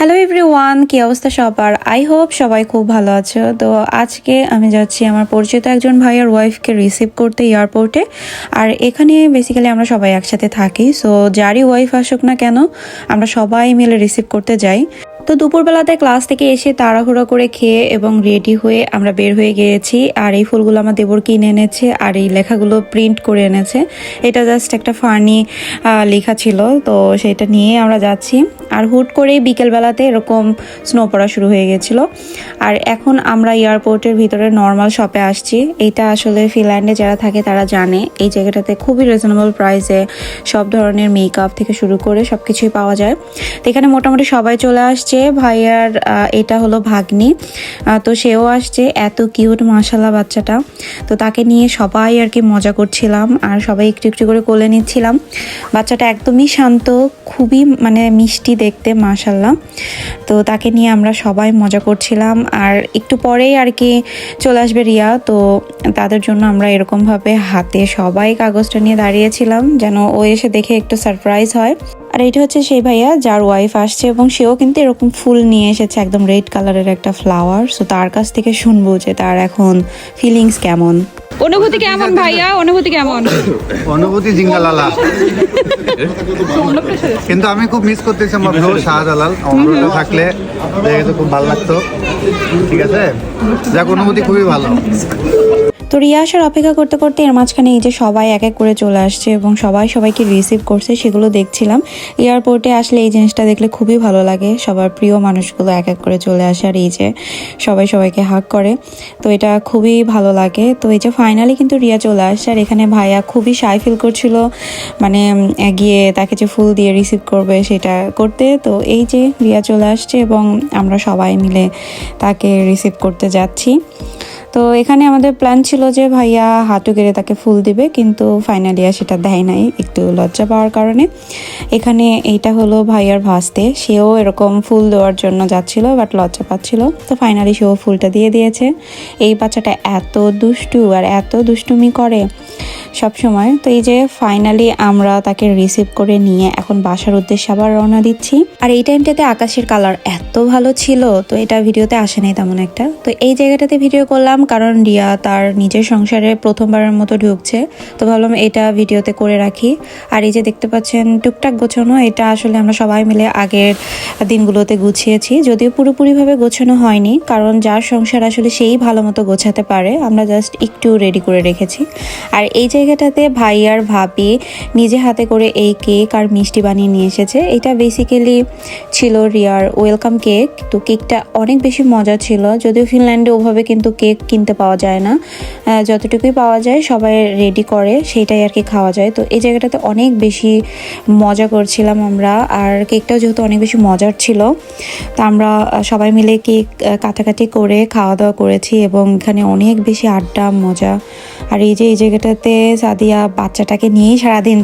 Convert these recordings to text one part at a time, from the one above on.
Hello everyone কি অবস্থা সবার? আই হোপ সবাই খুব ভালো আছো। তো আজকে আমি যাচ্ছি আমার পরিচিত একজন ভাইয়ের ওয়াইফকে রিসিভ করতে এয়ারপোর্টে আর এখানে বেসিক্যালি আমরা সবাই একসাথে থাকি। সো যারই ওয়াইফ আসুক না কেন, আমরা সবাই মিলে রিসিভ করতে যাই। তো দুপুরবেলাতে ক্লাস থেকে এসে তাড়াহুড়ো করে খেয়ে এবং রেডি হয়ে আমরা বের হয়ে গিয়েছি। আর এই ফুলগুলো আমার দেবর কিনে এনেছে, আর এই লেখাগুলো প্রিন্ট করে এনেছে। এটা জাস্ট একটা ফানি লেখা ছিল, তো সেটা নিয়ে আমরা যাচ্ছি। আর হুট করেই বিকেলবেলাতে এরকম স্নো পড়া শুরু হয়ে গেছিল আর এখন আমরা এয়ারপোর্টের ভিতরে নর্মাল শপে আসছি। এটা আসলে ফিনল্যান্ডে যারা থাকে তারা জানে, এই জায়গাটাতে খুবই রিজনেবল প্রাইসে সব ধরনের মেকআপ থেকে শুরু করে সব কিছুই পাওয়া যায়। তো এখানে মোটামুটি সবাই চলে আসছে। ভাইয়ার এটা হলো ভাগ্নি। তো সেও আসছে, এত কিউট মাশাল্লাহ বাচ্চাটা। তো তাকে নিয়ে সবাই আর কি মজা করছিলাম, আর সবাই একটু একটু করে কোলে নিচ্ছিলাম। বাচ্চাটা একদমই শান্ত, খুবই মানে মিষ্টি দেখতে মাশাল্লাহ। তো তাকে নিয়ে আমরা সবাই মজা করছিলাম, আর একটু পরেই আর কি চলে আসবে রিয়া। তো তাদের জন্য আমরা এরকমভাবে হাতে সবাই কাগজটা নিয়ে দাঁড়িয়েছিলাম, যেন ও এসে দেখে একটু সারপ্রাইজ হয়। আর এটা হচ্ছে সেই ভাইয়া যার ওয়াইফ আসছে এবং সেও কিন্তু এরকম ফুল নিয়ে এসেছে একদম রেড কালারের একটা ফ্লাওয়ার সো তার কাছ থেকে শুনব যে তার এখন ফিলিংস কেমন। অনুভূতি কেমন ভাইয়া? অনুভূতি কেমন? অনুভূতি জিঙ্গালালা। কিন্তু আমি খুব মিস করতেছি আমার ব্রো শাহজালাল। আমার থাকলে দেখে তো খুব ভালো লাগতো। ঠিক আছে? যাক অনুভূতি খুবই ভালো। তো রিয়া আসার অপেক্ষা করতে করতে এর মাঝখানে এই যে সবাই এক এক করে চলে আসছে এবং সবাই সবাইকে রিসিভ করছে, সেগুলো দেখছিলাম। এয়ারপোর্টে আসলে এই জিনিসটা দেখলে খুবই ভালো লাগে। সবার প্রিয় মানুষগুলো এক এক করে চলে আসে আর এই যে সবাই সবাইকে হাক করে। তো এটা খুবই ভালো লাগে। তো এই যে ফাইনালি কিন্তু রিয়া চলে আসছে আর এখানে ভাইয়া খুবই সাই ফিল করছিল। মানে গিয়ে তাকে যে ফুল দিয়ে রিসিভ করবে সেটা করতে। তো এই যে রিয়া চলে আসছে এবং আমরা সবাই মিলে তাকে রিসিভ করতে যাচ্ছি। তো এখানে আমাদের প্ল্যান ছিল যে ভাইয়া হাঁটু গেড়ে তাকে ফুল দিবে, কিন্তু ফাইনালি আর সেটা দেয় নাই, একটু লজ্জা পাওয়ার কারণে। এখানে এইটা হলো ভাইয়ার ভাসতে, সেও এরকম ফুল দেওয়ার জন্য যাচ্ছিল বাট লজ্জা পাচ্ছিল। তো ফাইনালি সেও ফুলটা দিয়ে দিয়েছে। এই বাচ্চাটা এত দুষ্টু আর এত দুষ্টুমি করে সব সময় তো এই যে ফাইনালি আমরা তাকে রিসিভ করে নিয়ে এখন বাসার উদ্দেশ্যে আবার রওনা দিচ্ছি। আর এই টাইমটাতে আকাশের কালার এত ভালো ছিল, তো এটা ভিডিওতে আসে নাই তেমন একটা। তো এই জায়গাটাতে ভিডিও করলাম কারণ রিয়া তার নিজের সংসারে প্রথমবারের মতো ঢুকছে। তো ভাবলাম এটা ভিডিওতে করে রাখি। আর এই যে দেখতে পাচ্ছেন, টুকটাক গোছানো, এটা আসলে আমরা সবাই মিলে আগের দিনগুলোতে গুছিয়েছি। যদিও পুরোপুরিভাবে গোছানো হয়নি, কারণ যার সংসার আসলে সেই ভালো মতো গোছাতে পারে, আমরা জাস্ট একটু রেডি করে রেখেছি। আর এই জায়গাটাতে ভাই আর ভাবি নিজে হাতে করে এই কেক আর মিষ্টি বানিয়ে নিয়ে এসেছে। এটা বেসিক্যালি ছিল রিয়ার ওয়েলকাম কেক তো কেকটা অনেক বেশি মজা ছিল, যদিও ফিনল্যান্ডে ওভাবে কিন্তু কেক কিনতে পাওয়া যায় না। যতটুকুই পাওয়া যায় সবাই রেডি করে, সেইটাই আর কি খাওয়া যায়। তো এই জায়গাটাতে অনেক বেশি মজা করছিলাম আমরা, আর কেকটাও যেহেতু অনেক বেশি মজার ছিল, তো আমরা সবাই মিলে কেক কাটাকাটি করে খাওয়া দাওয়া করেছি এবং এখানে অনেক বেশি আড্ডা, মজা। আর এই যে, এই জায়গাটাতে সাদিয়া বাচ্চাটাকে নিয়েই সারাদিন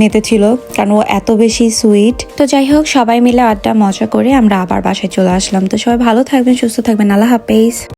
মেতেছিল, কারণ ও এত বেশি সুইট তো যাই হোক, সবাই মিলে আড্ডা, মজা করে আমরা আবার বাসায় চলে আসলাম। তো সবাই ভালো থাকবেন, সুস্থ থাকবেন। আল্লাহ হাফেজ।